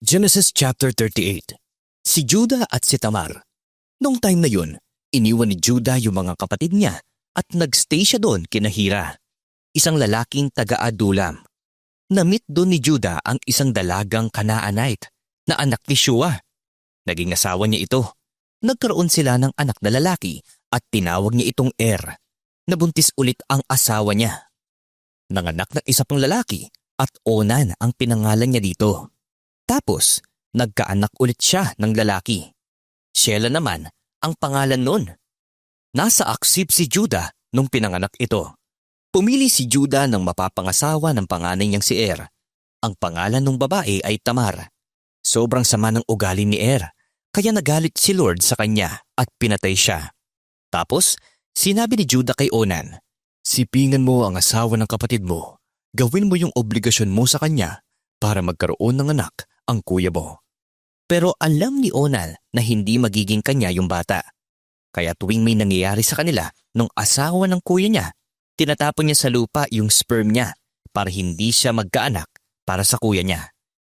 Genesis chapter 38 Si Judah at si Tamar. Noong time na yun, iniwan ni Judah yung mga kapatid niya at nagstay siya doon kina Hira, isang lalaking taga-adulam. Namit doon ni Judah ang isang dalagang Canaanite na anak ni Shua. Naging asawa niya ito. Nagkaroon sila ng anak na lalaki at tinawag niya itong Er. Nabuntis ulit ang asawa niya. Nanganak ng isa pang lalaki at Onan ang pinangalan niya dito. Tapos, nagkaanak ulit siya ng lalaki. Sheila naman ang pangalan nun. Nasa aksip si Judah nung pinanganak ito. Pumili si Judah ng mapapangasawa ng panganay niyang si Er. Ang pangalan ng babae ay Tamar. Sobrang sama ng ugali ni Er, kaya nagalit si Lord sa kanya at pinatay siya. Tapos, sinabi ni Judah kay Onan, Sipingan mo ang asawa ng kapatid mo. Gawin mo yung obligasyon mo sa kanya para magkaroon ng anak ang kuya mo. Pero alam ni Onan na hindi magiging kanya yung bata. Kaya tuwing may nangyayari sa kanila nung asawa ng kuya niya, tinatapon niya sa lupa yung sperm niya para hindi siya magkaanak para sa kuya niya.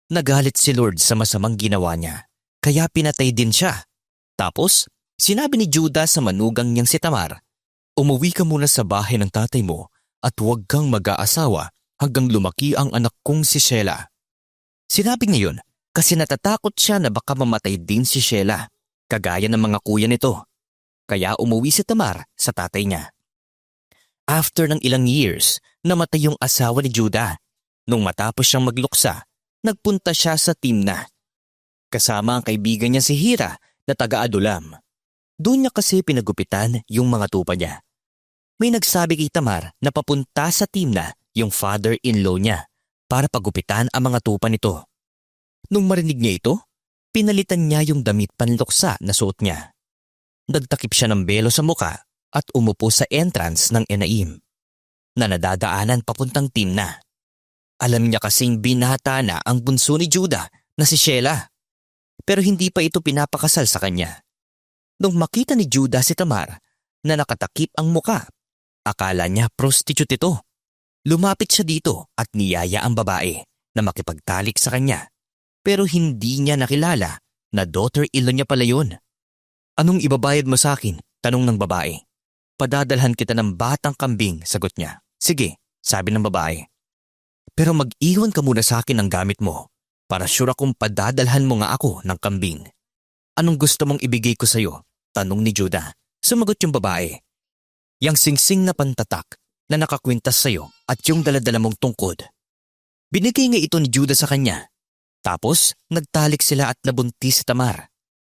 Nagalit si Lord sa masamang ginawa niya, kaya pinatay din siya. Tapos, sinabi ni Judah sa manugang niyang si Tamar, Umuwi ka muna sa bahay ng tatay mo at huwag kang mag-aasawa hanggang lumaki ang anak kong si Sheila. Sinabi niya yun kasi natatakot siya na baka mamatay din si Sheila, kagaya ng mga kuya nito. Kaya umuwi si Tamar sa tatay niya. After ng ilang years, namatay yung asawa ni Judah. Nung matapos siyang magluksa, nagpunta siya sa Timna. Kasama ang kaibigan niya si Hira na taga-Adulam. Doon niya kasi pinagupitan yung mga tupa niya. May nagsabi kay Tamar na papunta sa Timna yung father-in-law niya para pagupitan ang mga tupa nito. Nung marinig niya ito, pinalitan niya yung damit panluksa na suot niya. Nagtakip siya ng belo sa muka at umupo sa entrance ng Enaim na nadadaanan papuntang Timna. Alam niya kasing binata na ang bunso ni Judah na si Sheila. Pero hindi pa ito pinapakasal sa kanya. Nung makita ni Judah si Tamar na nakatakip ang muka, akala niya prostitute ito. Lumapit siya dito at niyaya ang babae na makipagtalik sa kanya. Pero hindi niya nakilala na daughter-in-law niya pala yun. Anong ibabayad mo sa akin? Tanong ng babae. Padadalhan kita ng batang kambing, sagot niya. Sige, sabi ng babae. Pero mag-iwan ka muna sa akin ng gamit mo para sure akong padadalhan mo nga ako ng kambing. Anong gusto mong ibigay ko sa'yo? Tanong ni Judah. Sumagot yung babae. Yang singsing na pantatak na nakakwintas sa'yo at yung daladala mong tungkod. Binigay nga ito ni Judah sa kanya. Tapos, nagtalik sila at nabuntis si Tamar.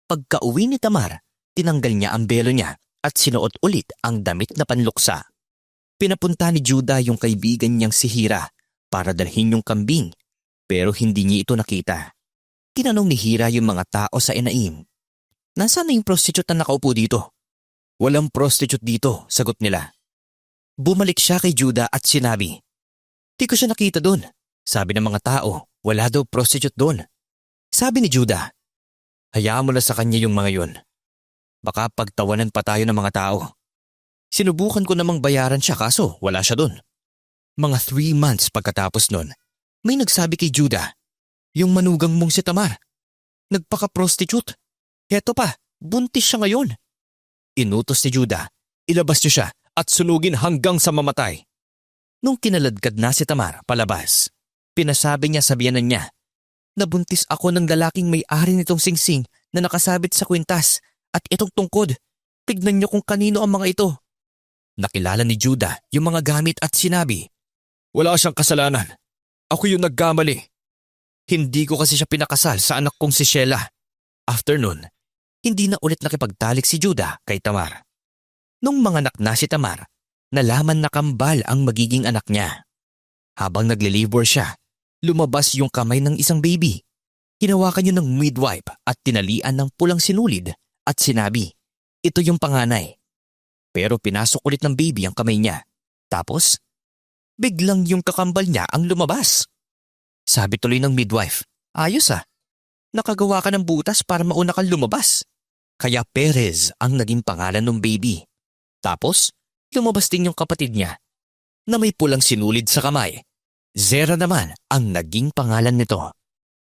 Pagka-uwi ni Tamar, tinanggal niya ang belo niya at sinuot ulit ang damit na panluksa. Pinapunta ni Judah yung kaibigan niyang si Hira para dalhin yung kambing pero hindi niya ito nakita. Tinanong ni Hira yung mga tao sa Enaim. Nasaan na yung prostitute na nakaupo dito? Walang prostitute dito, sagot nila. Bumalik siya kay Judah at sinabi, Di ko siya nakita doon. Sabi ng mga tao, wala daw prostitute doon. Sabi ni Judah, Hayaan mo na sa kanya yung mga yun. Baka pagtawanan pa tayo ng mga tao. Sinubukan ko namang bayaran siya kaso wala siya doon. Mga three months pagkatapos nun, may nagsabi kay Judah, yung manugang mong si Tamar. Nagpaka-prostitute. Heto pa, buntis siya ngayon. Inutos ni Judah, ilabas niyo siya at sunugin hanggang sa mamatay. Nung kinaladkad na si Tamar palabas, pinasabi niya sa biyanan niya, Nabuntis ako ng lalaking may-ari nitong singsing na nakasabit sa kwintas at itong tungkod. Tignan niyo kung kanino ang mga ito. Nakilala ni Judah yung mga gamit at sinabi, Wala siyang kasalanan. Ako yung nagkamali. Hindi ko kasi siya pinakasal sa anak kong si Sheila. After nun, hindi na ulit nakipagtalik si Judah kay Tamar. Nung manganak na si Tamar, nalaman na kambal ang magiging anak niya. Habang naglilibor siya, lumabas yung kamay ng isang baby. Hinawakan niyo ng midwife at tinalian ng pulang sinulid at sinabi, ito yung panganay. Pero pinasok ulit ng baby ang kamay niya. Tapos, biglang yung kakambal niya ang lumabas. Sabi tuloy ng midwife, ayos ah. Nakagawa ka ng butas para mauna kang lumabas. Kaya Perez ang naging pangalan ng baby. Tapos, lumabas din yung kapatid niya na may pulang sinulid sa kamay. Zera naman ang naging pangalan nito.